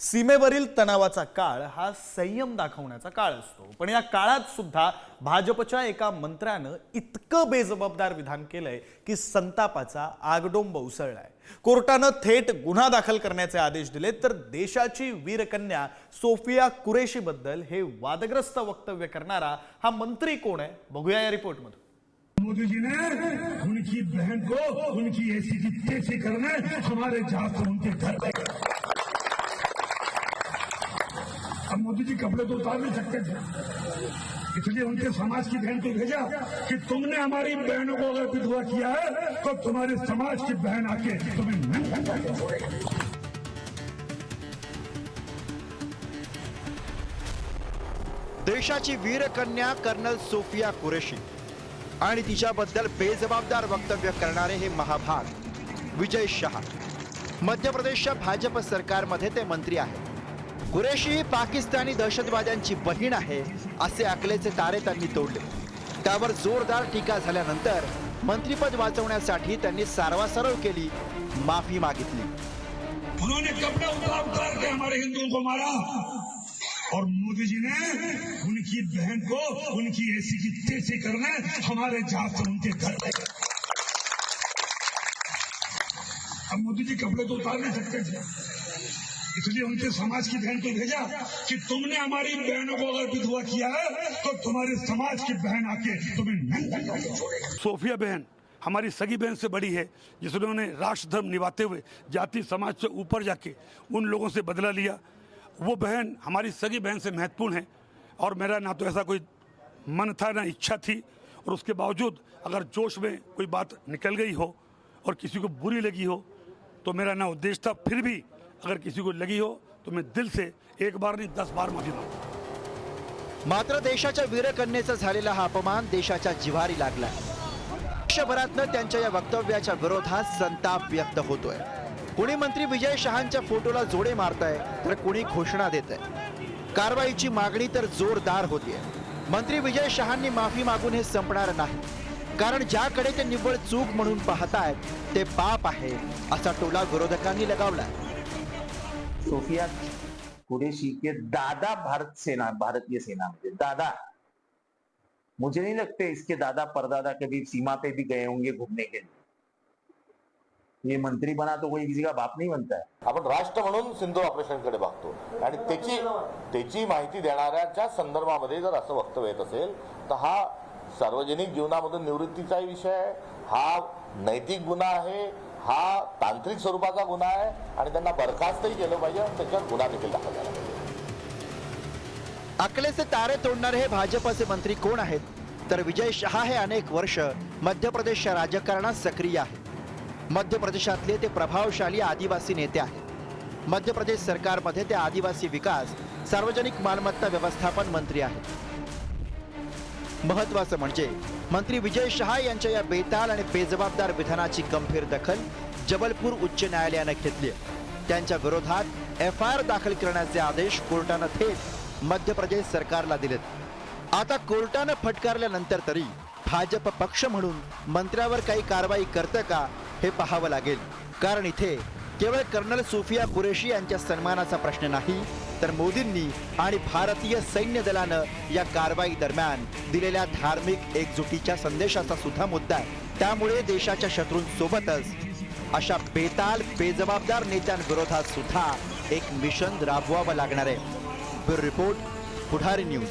सीमेवरील तणावाचा काळ हा संयम दाखवण्याचा काळ असतो. पण या काळात सुद्धा भाजपच्या एका मंत्र्यानं इतकं बेजबाबदार विधान केलंय की संतापाचा आगडोंब उसळलाय. कोर्टानं थेट गुन्हा दाखल करण्याचे आदेश दिले तर देशाची वीरकन्या सोफिया कुरेशीबद्दल हे वादग्रस्त वक्तव्य करणारा हा मंत्री कोण आहे? बघूया या रिपोर्टमध्ये मोदी जी ने उनकी बहन को उनकी ऐसी की हमारे जात उनके घर पे अब मोदी जी कपड़े तो उतार नहीं सकते थे। इसलिए उनके समाज की बहन को भेजा कि तुमने हमारी बहनों को अगर विधवा किया है तो तुम्हारे समाज की बहन आके तुम्हें नंगा देशाची वीरकन्या कर्नल सोफिया कुरेशी आणि तिच्याबद्दल बेजबाबदार वक्तव्य करणारे हे महाभाग. विजय शहा. मध्य प्रदेशच्या भाजप सरकारमध्ये ते मंत्री आहेत. कुरेशी ही पाकिस्तानी दहशतवाद्यांची बहीण आहे असे अकलेचे तारे त्यांनी तोडले. त्यावर जोरदार टीका झाल्यानंतर मंत्रीपद वाचवण्यासाठी त्यांनी सारवासारव केली माफी मागितली. उन्होंने कपड़े उतार उतार के हमारे हिंदुओं को मारा। और मोदी जी ने उनकी बहन को उनकी ऐसी की तैसी करने हमारे जात से उनके घर पे अब मोदी जी कपड़े तो उतार नहीं सकते। थे इसलिए उनके समाज की बहन को भेजा कि तुमने हमारी बहनों को अगर विधवा किया है तो तुम्हारे समाज की बहन आके तुम्हें सोफिया बहन, हमारी सगी बहन से बड़ी है जिन्होंने राष्ट्र धर्म निभाते हुए जाति समाज से ऊपर जाके उन लोगों से बदला लिया। वो बहन हमारी सगी बहन से महत्वपूर्ण है, और मेरा ना तो ऐसा कोई मन था, ना इच्छा थी, और उसके बावजूद अगर जोश में कोई बात निकल गई हो और किसी को बुरी लगी हो तो मेरा ना उद्देश्य था फिर भी अगर किसी को लगी हो तो मैं दिल से एक बार नहीं दस बार माफी मांगू मात्र देशाच्या वीरकन्येचा झालेला हा अपमान देशाच्या जिव्हारी लागला देशभरातनं त्यांच्या या वक्तव्याच्या विरोधात संताप व्यक्त होतोय. कुणी मंत्री विजय शहांच्या फोटोला जोडे मारताय तर कुणी घोषणा देत आहे कारवाईची मागणी तर जोरदार होतीये. मंत्री विजय शहांनी माफी मागून हे संपणार नाही. कारण ज्याकडे ते निव्वळ चूक म्हणून पाहतायत ते पाप आहे असा टोला विरोधकांनी लगावलाय. सोफिया कुरेशी के दादा भारत सेना भारतीय सेना में दादा. मुझे नहीं लगते इसके दादा परदादा कभी सीमा पे भी गए होंगे घूमने के लिए. ये मंत्री बना तो कोई किसी का बाप नहीं बनता है. आपण राष्ट्र म्हणून सिंधू ऑपरेशनकडे बघतो. आणि त्याची त्याची माहिती देणाऱ्याच्या संदर्भामध्ये जर असं वक्तव्य येत असेल तर हा सार्वजनिक जीवनामधून निवृत्तीचाही विषय आहे. हा नैतिक गुन्हा आहे. हा तांत्रिक स्वरूपाचा गुन्हा आहे आणि त्यांना बरखास्तही केलं पाहिजे त्याच्यात गुन्हा देखील दाखल झाला पाहिजे. अकलेचे तारे तोडणारे हे भाजपचे मंत्री कोण आहेत? तर विजय शहा हे अनेक वर्ष मध्य प्रदेशच्या राजकारणात सक्रिय आहे मध्य प्रदेशातले ते प्रभावशाली आदिवासी नेते आहेत. मध्य प्रदेश सरकारमध्ये ते आदिवासी विकास सार्वजनिक मालमत्ता व्यवस्थापन मंत्री आहेत. महत्वाचं म्हणजे मंत्री विजय शहा यांच्या या बेताल आणि बेजबाबदार विधानाची गंभीर दखल जबलपूर उच्च न्यायालयानं घेतली त्यांच्या विरोधात एफ आय आर दाखल करण्याचे आदेश कोर्टानं थेट मध्य प्रदेश सरकारला दिलेत. आता कोर्टानं फटकारल्यानंतर तरी भाजप पक्ष म्हणून मंत्र्यावर काही कारवाई करतं का हे पाहावं लागेल. कारण इथे केवळ कर्नल सुफिया कुरेशी यांच्या सन्मानाचा प्रश्न नाही तर मोदींनी आणि भारतीय सैन्य दलानं या कारवाई दरम्यान दिलेल्या धार्मिक एकजुटीच्या संदेशाचा सुद्धा मुद्दा आहे. त्यामुळे देशाच्या शत्रूंसोबतच अशा बेताल बेजबाबदार नेत्यांविरोधात सुद्धा एक मिशन राबवावं लागणार आहे. Bureau report Pudhari news.